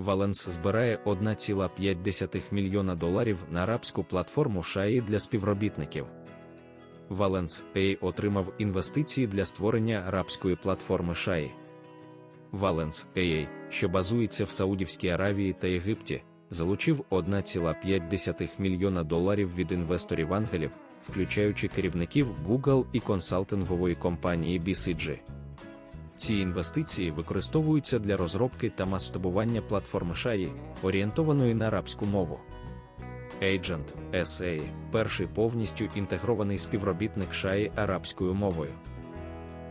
Валенс збирає 1,5 мільйона доларів на арабську платформу Шаї для співробітників. Valence Pay отримав інвестиції для створення арабської платформи Шаї. Valence AA, що базується в Саудівській Аравії та Єгипті, залучив 1,5 мільйона доларів від інвесторів ангелів, включаючи керівників Google і консалтингової компанії BCG. Ці інвестиції використовуються для розробки та масштабування платформи Шаї, орієнтованої на арабську мову. Agent SA – перший повністю інтегрований співробітник Шаї арабською мовою.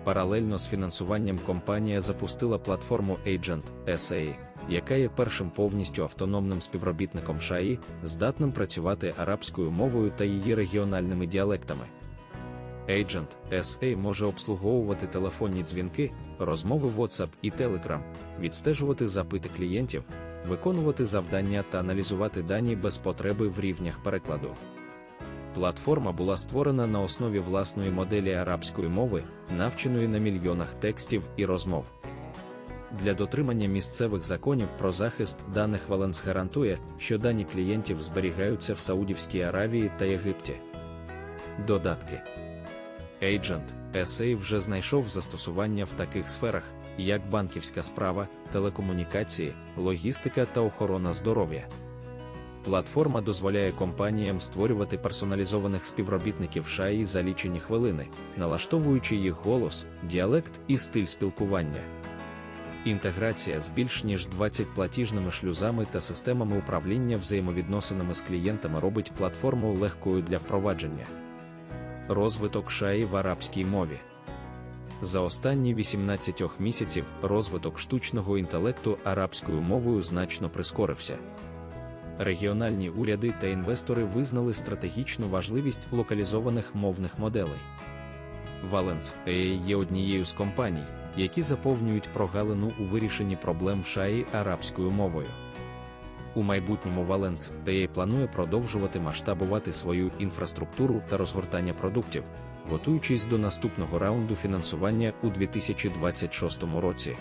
Паралельно з фінансуванням компанія запустила платформу Agent SA, яка є першим повністю автономним співробітником Шаї, здатним працювати арабською мовою та її регіональними діалектами. Agent SA може обслуговувати телефонні дзвінки, розмови WhatsApp і Telegram, відстежувати запити клієнтів, виконувати завдання та аналізувати дані без потреби в рівнях перекладу. Платформа була створена на основі власної моделі арабської мови, навченої на мільйонах текстів і розмов. Для дотримання місцевих законів про захист даних Валенс гарантує, що дані клієнтів зберігаються в Саудівській Аравії та Єгипті. Додатки Agent SA вже знайшов застосування в таких сферах, як банківська справа, телекомунікації, логістика та охорона здоров'я. Платформа дозволяє компаніям створювати персоналізованих співробітників шаї за лічені хвилини, налаштовуючи їх голос, діалект і стиль спілкування. Інтеграція з більш ніж 20 платіжними шлюзами та системами управління взаємовідносинами з клієнтами робить платформу легкою для впровадження. Розвиток шаї в арабській мові. За останні 18 місяців розвиток штучного інтелекту арабською мовою значно прискорився. Регіональні уряди та інвестори визнали стратегічну важливість локалізованих мовних моделей. Valence AI є однією з компаній, які заповнюють прогалину у вирішенні проблем шаї арабською мовою. У майбутньому Valence AI планує продовжувати масштабувати свою інфраструктуру та розгортання продуктів, готуючись до наступного раунду фінансування у 2026 році.